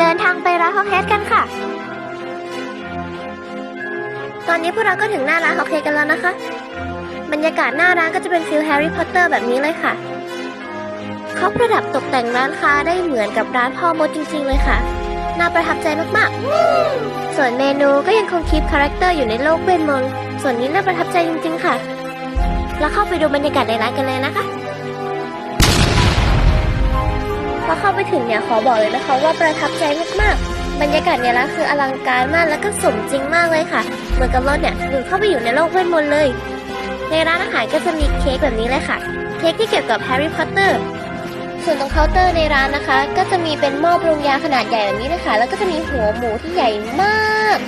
เดินทางไปร้านฮอกเฮดกันค่ะ ตอนนี้พวกเราก็ถึงหน้าร้านฮอกเฮดกันแล้วนะคะ บรรยากาศหน้าร้านก็จะเป็นฟิลแฮร์รี่พอตเตอร์แบบนี้เลยค่ะ เขาประดับตกแต่งร้านค้าได้เหมือนกับร้านพ่อมดจริงๆเลยค่ะ น่าประทับใจมากๆ ส่วนเมนูก็ยังคงคีปคาแรคเตอร์อยู่ในโลกเวทมนต์ ส่วนนี้น่าประทับใจจริงๆค่ะ แล้วเข้าไปดูบรรยากาศในร้านกันเลยนะคะ พอเข้าไปถึงเนี่ยขอบอกเลยนะคะว่าประทับใจมากๆ บรรยากาศในร้านคืออลังการมากแล้วก็สมจริงมากเลยค่ะ เหมือนกับเราเนี่ยหลุดเข้าไปอยู่ในโลกเวทมนต์เลย ในร้านอาหารก็จะมีเค้กแบบนี้เลยค่ะ เค้กที่เกี่ยวกับแฮร์รี่พอตเตอร์ส่วนตรงเคาน์เตอร์ในร้านนะคะ ก็จะมีเป็นหม้อปรุงยาขนาดใหญ่แบบนี้เลยค่ะแล้วก็จะมีหัวหมูที่ใหญ่มาก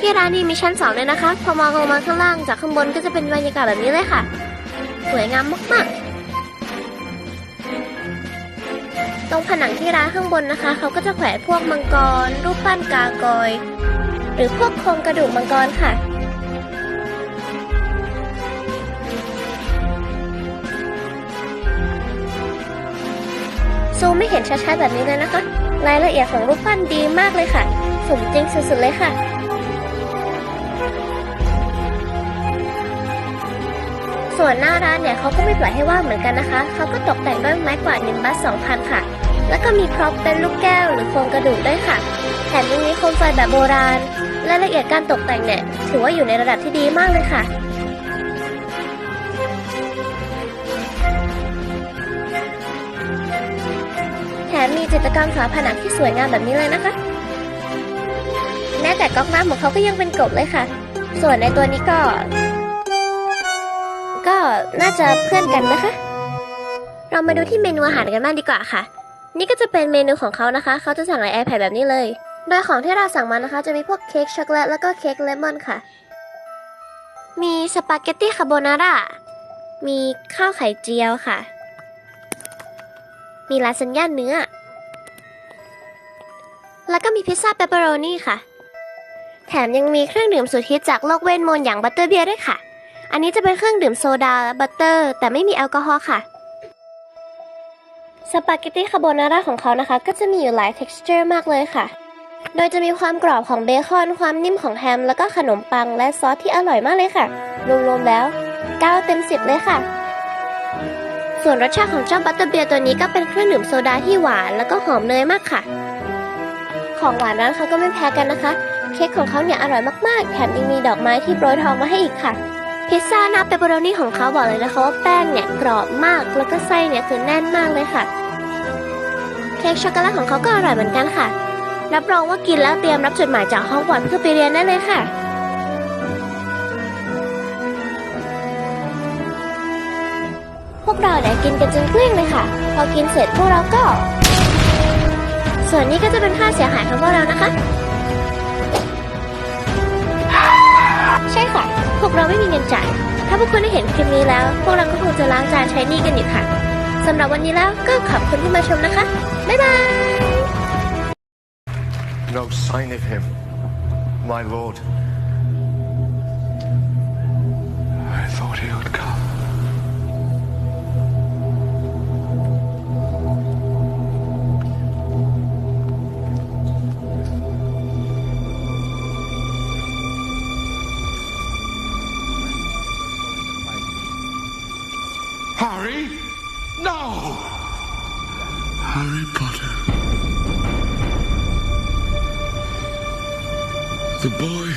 ที่ร้านนี้มีชั้นสองเลยนะคะ พอมองลงมาข้างล่างจากข้างบนก็จะเป็นบรรยากาศแบบนี้เลยค่ะ สวยงามมากๆ ตรงผนังที่ร้านข้างบนนะคะ เขาก็จะแขวนพวกมังกร รูปปั้นกากอย หรือพวกโครงกระดูกมังกรค่ะ ซูมไม่เห็นชัดๆแบบนี้เลยนะคะ รายละเอียดของรูปปั้นดีมากเลยค่ะ สมจริงสุดๆเลยค่ะส่วนหน้าร้านเนี่ยเขาก็ไม่ปล่อยให้ว่างเหมือนกันนะคะ เขาก็ตกแต่งด้วยไม้กวาดนิมบัส2,000 ค่ะ แล้วก็มีพร็อพเป็นลูกแก้วหรือโครงกระดูกด้วยค่ะ แถมยังมีโคมไฟแบบโบราณ รายละเอียดการตกแต่งเนี่ย ถือว่าอยู่ในระดับที่ดีมากเลยค่ะแถมมีจิตรกรรมฝาผนังที่สวยงามแบบนี้เลยนะคะ แม้แต่ก๊อกน้ำของเขาก็ยังเป็นกบเลยค่ะ ส่วนในตัวนี้ก็ ก็น่าจะเพื่อนกันนะคะ เรามาดูที่เมนูอาหารกันบ้างดีกว่าค่ะ นี่ก็จะเป็นเมนูของเขานะคะ เขาจะสั่งใน iPad แบบนี้เลย โดยของที่เราสั่งมานะคะ จะมีพวกเค้กช็อกโกแลตแล้วก็เค้กเลมอนค่ะ มีสปาเกตตี้คาโบนาร่า มีข้าวไข่เจียวค่ะ มีลาซานญ่าเนื้อ แล้วก็มีพิซซ่าเปปเปอโรนี่ค่ะ แถมยังมีเครื่องดื่มสุดฮิตจากโลกเวทมนต์อย่างบัตเตอร์เบียร์ด้วยค่ะ อันนี้จะเป็นเครื่องดื่มโซดาและบัตเตอร์ แต่ไม่มีแอลกอฮอล์ค่ะ สปาเกตตี้คาโบนาร่าของเขานะคะ ก็จะมีอยู่หลาย texture มากเลยค่ะ โดยจะมีความกรอบของเบคอน ความนิ่มของแฮม แล้วก็ขนมปังและซอสที่อร่อยมากเลยค่ะ รวมๆแล้ว 9 เต็ม 10 เลยค่ะ ส่วนรสชาติของเจ้าบัตเตอร์เบียร์ตัวนี้ก็เป็นเครื่องดื่มโซดาที่หวานแล้วก็หอมเนยมากค่ะ ของหวานร้านเขาก็ไม่แพ้กันนะคะ เค้กของเขาเนี่ยอร่อยมากๆ แถมยังมีดอกไม้ที่โปรยทองมาให้อีกค่ะ พิซซ่าหน้าเปปเปอโรนี่ของเขาบอกเลยนะคะว่าแป้งเนี่ยกรอบมากแล้วก็ไส้เนี่ยคือแน่นมากเลยค่ะ เค้กช็อกโกแลตของเขาก็อร่อยเหมือนกันค่ะ รับรองว่ากินแล้วเตรียมรับจดหมายจากห้องวอตส์เพื่อไปเรียนได้เลยค่ะพวกเราเนี่ยกินกันจนเกลี้ยงเลยค่ะ พอกินเสร็จพวกเราก็ ส่วนนี้ก็จะเป็นค่าเสียหายของพวกเรานะคะ เราไม่มีเงินจ่าย ถ้าพวกคุณได้เห็นคลิปนี้แล้ว พวกเราก็คงจะล้างจานใช้หนี้กันอยู่ค่ะสำหรับวันนี้แล้วก็ขอบคุณที่มาชมนะคะ บ๊ายบาย No sign of him, my lord. Harry? No! Harry Potter. The boy.